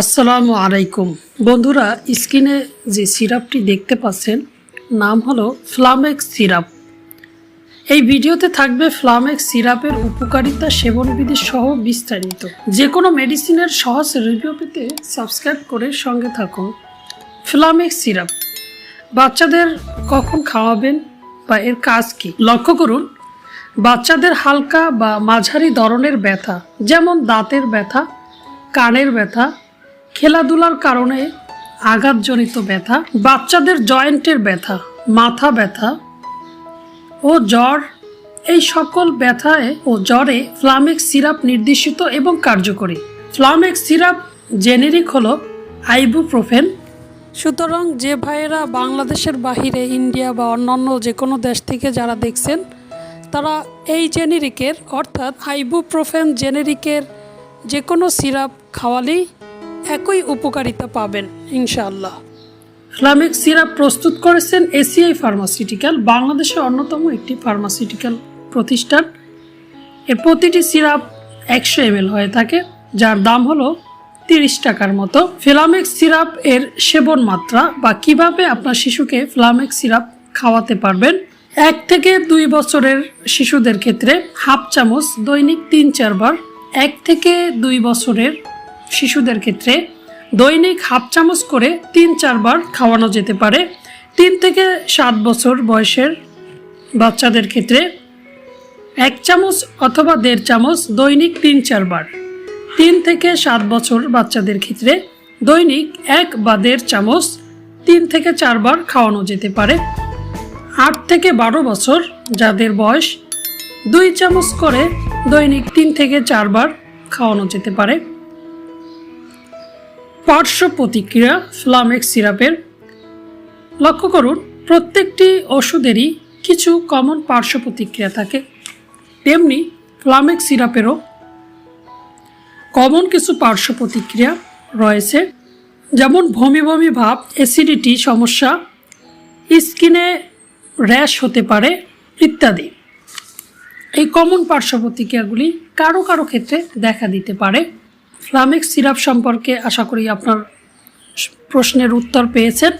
আসসালামু আলাইকুম। বন্ধুরা, স্ক্রিনে যে সিরাপটি দেখতে পাচ্ছেন, নাম হলো ফ্লামেক্স সিরাপ। এই ভিডিওতে থাকবে ফ্লামেক্স সিরাপের উপকারিতা সেবনবিধি সহ বিস্তারিত। যে কোনো মেডিসিনের সহজ রিভিউ পেতে সাবস্ক্রাইব করে সঙ্গে থাকুন। Flamex syrup. বাচ্চাদের কখন খাওয়াবেন বা এর কাজ কি? লক্ষ্য করুন, বাচ্চাদের হালকা বা মাঝারি ধরনের ব্যথা, যেমন দাঁতের ব্যথা, কানের ব্যথা খেলাধুলার কারণে আঘাতজনিত ব্যথা, বাচ্চাদের জয়েন্টের ব্যথা, মাথা ব্যথা ও জ্বর, এই সকল ব্যথায় ও জ্বরে ফ্লামেক্স সিরাপ নির্দেশিত এবং কার্যকরী। ফ্লামেক্স সিরাপ জেনেরিক হলো আইবুপ্রোফেন। সুতরাং যে ভাইয়েরা বাংলাদেশের বাহিরে, ইন্ডিয়া বা অন্যান্য যে কোনো দেশ থেকে যারা দেখছেন, তারা এই জেনেরিকের অর্থাৎ আইবুপ্রোফেন জেনেরিকের যে কোনো সিরাপ খাওয়ালেই একই উপকারিতা পাবেন, ইনশাআল্লাহ। ফ্লামিক সিরাপ প্রস্তুত করেছেন এসিআই ফার্মাসিউটিক্যাল বাংলাদেশের অন্যতম একটি ফার্মাসিউটিক্যাল প্রতিষ্ঠান। এর প্রতিটি সিরাপ একশো এম হয়ে থাকে, যার দাম হলো তিরিশ টাকার মতো। ফ্লামেক্স সিরাপ এর সেবন মাত্রা বা কীভাবে আপনার শিশুকে ফ্লামেক্স সিরাপ খাওয়াতে পারবেন, এক থেকে দুই বছরের শিশুদের ক্ষেত্রে হাফ চামচ দৈনিক তিন চারবার, এক থেকে দুই বছরের শিশুদের ক্ষেত্রে দৈনিক হাফ চামচ করে তিন চারবার খাওয়ানো যেতে পারে। তিন থেকে সাত বছর বয়সের বাচ্চাদের ক্ষেত্রে এক চামচ অথবা দেড় চামচ দৈনিক তিন চারবার। তিন থেকে সাত বছর বাচ্চাদের ক্ষেত্রে দৈনিক এক বা দেড় চামচ তিন থেকে চারবার খাওয়ানো যেতে পারে। আট থেকে বারো বছর যাদের বয়স দুই চামচ করে দৈনিক তিন থেকে চারবার খাওয়ানো যেতে পারে। পার্শ্ব প্রতিক্রিয়া ফ্লামেক্স সিরাপের। লক্ষ্য করুন, প্রত্যেকটি ওষুধেরই কিছু কমন পার্শ্ব প্রতিক্রিয়া থাকে। তেমনি ফ্লামেক্স সিরাপেরও কমন কিছু পার্শ্ব প্রতিক্রিয়া রয়েছে, যেমন ভমি বমি ভাব অ্যাসিডিটি সমস্যা স্কিনে র্যাশ হতে পারে, ইত্যাদি। এই কমন পার্শ্ব প্রতিক্রিয়াগুলি কারও কারও ক্ষেত্রে দেখা দিতে পারে। ফ্লামেক্স সিরাপ সম্পর্কে আশা করি আপনার প্রশ্নের উত্তর পেয়েছেন।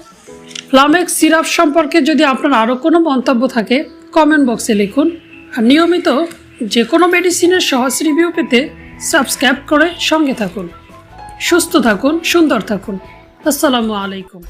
ফ্লামেক্স সিরাপ সম্পর্কে যদি আপনার আরও কোনো মন্তব্য থাকে কমেন্ট বক্সে লিখুন। আর নিয়মিত যে কোনো মেডিসিনের সহজ রিভিউ পেতে সাবস্ক্রাইব করে সঙ্গে থাকুন। সুস্থ থাকুন, সুন্দর থাকুন। আসসালামু আলাইকুম।